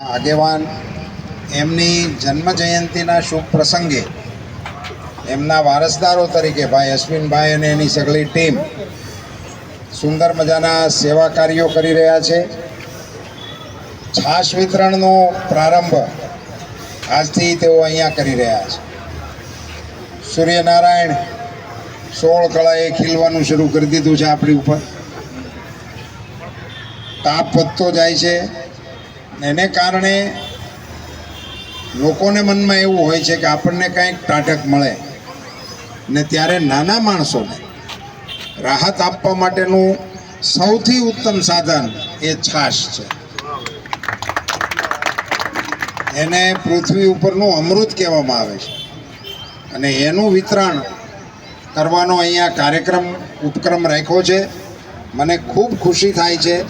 આગેવાન એમની જન્મ જયંતિના શુભ પ્રસંગે એમના વારસદારો તરીકે ભાઈ અશ્વિનભાઈ અને એની સગળી ટીમ સુંદર મજાના સેવા કાર્યો કરી રહ્યા છે. છાશ વિતરણનો પ્રારંભ આજથી તેઓ અહીંયા કરી રહ્યા છે. સૂર્યનારાયણ સોળ કળાએ ખીલવાનું શરૂ કરી દીધું છે આપણી ઉપર. તાપ વધતો જાય છે. એને કારણે લોકોને મનમાં એવું હોય છે કે આપણને કંઈક ટાઢક મળે. ને ત્યારે નાના માણસોને રાહત આપવા માટેનું સૌથી ઉત્તમ સાધન એ છાશ છે. એને પૃથ્વી ઉપરનું અમૃત કહેવામાં આવે છે. અને એનું વિતરણ કરવાનો અહીંયા કાર્યક્રમ, ઉપક્રમ રાખ્યો છે. મને ખૂબ ખુશી થાય છે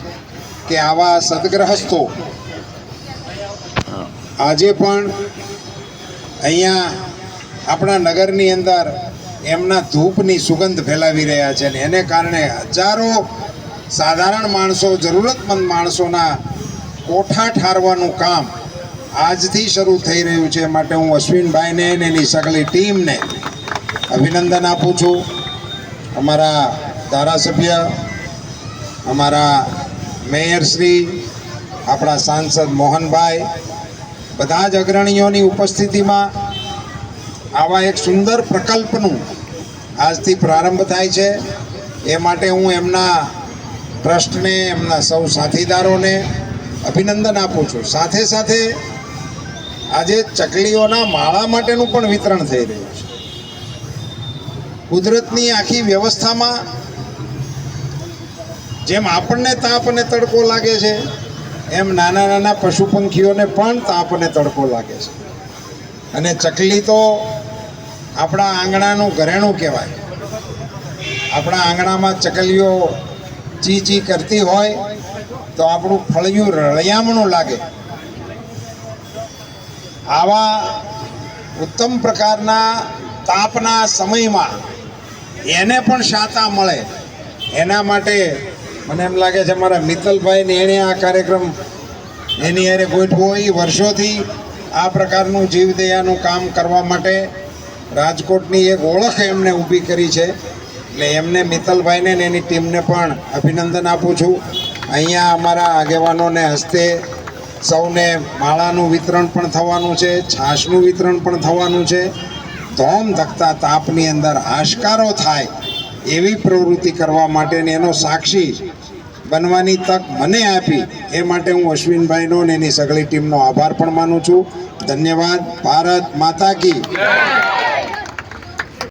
કે આવા સદગ્રહસ્થો આજે પણ અહીંયા આપણા નગરની અંદર એમના ધૂપની સુગંધ ફેલાવી રહ્યા છે ને એને કારણે હજારો સાધારણ માણસો, જરૂરતમંદ માણસોના કોઠા ઠારવાનું કામ આજથી શરૂ થઈ રહ્યું છે. માટે હું અશ્વિનભાઈને અને એની સગલી ટીમને અભિનંદન આપું છું. અમારા ધારાસભ્ય, અમારા મેયરશ્રી આપણા સાંસદ મોહનભાઈ બધા જ અગ્રણીઓની ઉપસ્થિતિમાં આવા એક સુંદર પ્રકલ્પનું આજથી પ્રારંભ થાય છે. એ માટે હું એમના ટ્રસ્ટને, એમના સૌ સાથીદારોને અભિનંદન આપું છું. સાથે સાથે આજે ચકલીઓના માળા માટેનું પણ વિતરણ થઈ રહ્યું છે. કુદરતની આખી વ્યવસ્થામાં જેમ આપણને તાપ અને તડકો લાગે છે એમ નાના નાના પશુ પંખીઓને પણ તાપ અને તડકો લાગે છે. અને ચકલી તો આપણા આંગણાનું ઘરેણું કહેવાય. આપણા આંગણામાં ચકલીઓ ચી ચી કરતી હોય તો આપણું ફળિયું રળિયામણું લાગે. આવા ઉત્તમ પ્રકારના તાપના સમયમાં એને પણ શાતા મળે. એના માટે મને એમ લાગે છે મારા મિત્તલભાઈને એણે આ કાર્યક્રમ એની હારે ગોઠવો એ વર્ષોથી આ પ્રકારનું જીવદયાનું કામ કરવા માટે રાજકોટની એક ઓળખ એમને ઊભી કરી છે. એટલે એમને મિત્તલભાઈને ને એની ટીમને પણ અભિનંદન આપું છું. અહીંયા અમારા આગેવાનોને હસ્તે સૌને માળાનું વિતરણ પણ થવાનું છે, છાશનું વિતરણ પણ થવાનું છે. ધોમ ધકતા તાપની અંદર હાશકારો થાય એવી પ્રવૃત્તિ કરવા માટેની એનો સાક્ષી બનવાની તક મને આપી, એ માટે હું અશ્વિનભાઈનો ને એની સગળી ટીમનો આભાર પણ માનું છું. ધન્યવાદ. ભારત માતા કી.